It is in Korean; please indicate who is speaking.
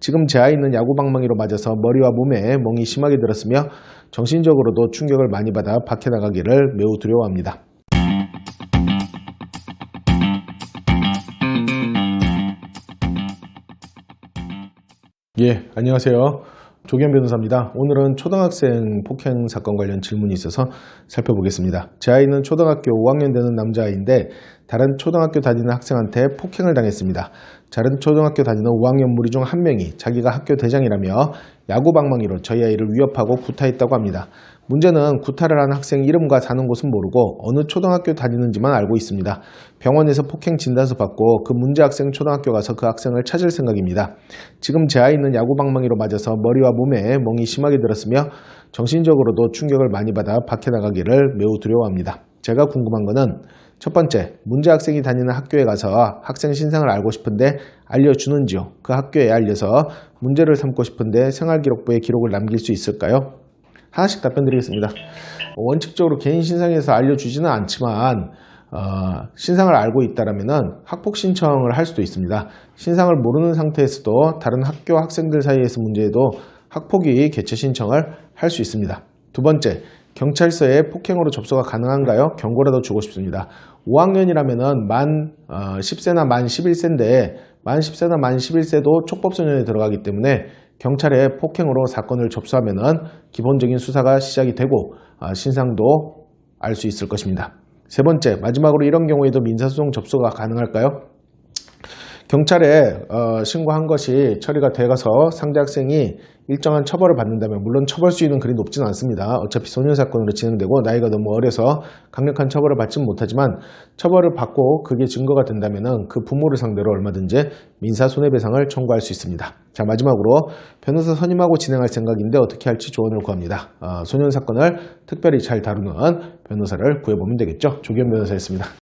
Speaker 1: 지금 제 아이는 야구 방망이로 맞아서 머리와 몸에 멍이 심하게 들었으며 정신적으로도 충격을 많이 받아 밖에 나가기를 매우 두려워합니다. 예, 안녕하세요. 조기현 변호사입니다. 오늘은 초등학생 폭행 사건 관련 질문이 있어서 살펴보겠습니다. 제 아이는 초등학교 5학년 되는 남자아이인데 다른 초등학교 다니는 학생한테 폭행을 당했습니다. 다른 초등학교 다니는 5학년 무리 중 한 명이 자기가 학교 대장이라며 야구 방망이로 저희 아이를 위협하고 구타했다고 합니다. 문제는 구타를 한 학생 이름과 사는 곳은 모르고 어느 초등학교 다니는지만 알고 있습니다. 병원에서 폭행 진단서 받고 그 문제 학생 초등학교 가서 그 학생을 찾을 생각입니다. 지금 제 아이는 야구 방망이로 맞아서 머리와 몸에 멍이 심하게 들었으며 정신적으로도 충격을 많이 받아 밖에 나가기를 매우 두려워합니다. 제가 궁금한 거는 첫 번째, 문제 학생이 다니는 학교에 가서 학생 신상을 알고 싶은데 알려주는지요? 그 학교에 알려서 문제를 삼고 싶은데 생활기록부에 기록을 남길 수 있을까요? 하나씩 답변 드리겠습니다. 원칙적으로 개인 신상에서 알려주지는 않지만 어, 신상을 알고 있다라면 학폭 신청을 할 수도 있습니다. 신상을 모르는 상태에서도 다른 학교 학생들 사이에서 문제에도 학폭위 개최 신청을 할 수 있습니다. 두 번째, 경찰서에 폭행으로 접수가 가능한가요? 경고라도 주고 싶습니다. 5학년이라면 만 10세나 만 11세인데 만 10세나 만 11세도 촉법소년에 들어가기 때문에 경찰에 폭행으로 사건을 접수하면 은 기본적인 수사가 시작이 되고 아, 신상도 알 수 있을 것입니다. 세 번째, 마지막으로 이런 경우에도 민사소송 접수가 가능할까요? 경찰에 어, 신고한 것이 처리가 돼가서 상대 학생이 일정한 처벌을 받는다면 물론 처벌 수위는 그리 높지는 않습니다. 어차피 소년 사건으로 진행되고 나이가 너무 어려서 강력한 처벌을 받지는 못하지만 처벌을 받고 그게 증거가 된다면 그 부모를 상대로 얼마든지 민사 손해배상을 청구할 수 있습니다. 자 마지막으로 변호사 선임하고 진행할 생각인데 어떻게 할지 조언을 구합니다. 어, 소년 사건을 특별히 잘 다루는 변호사를 구해보면 되겠죠. 조기현 변호사였습니다.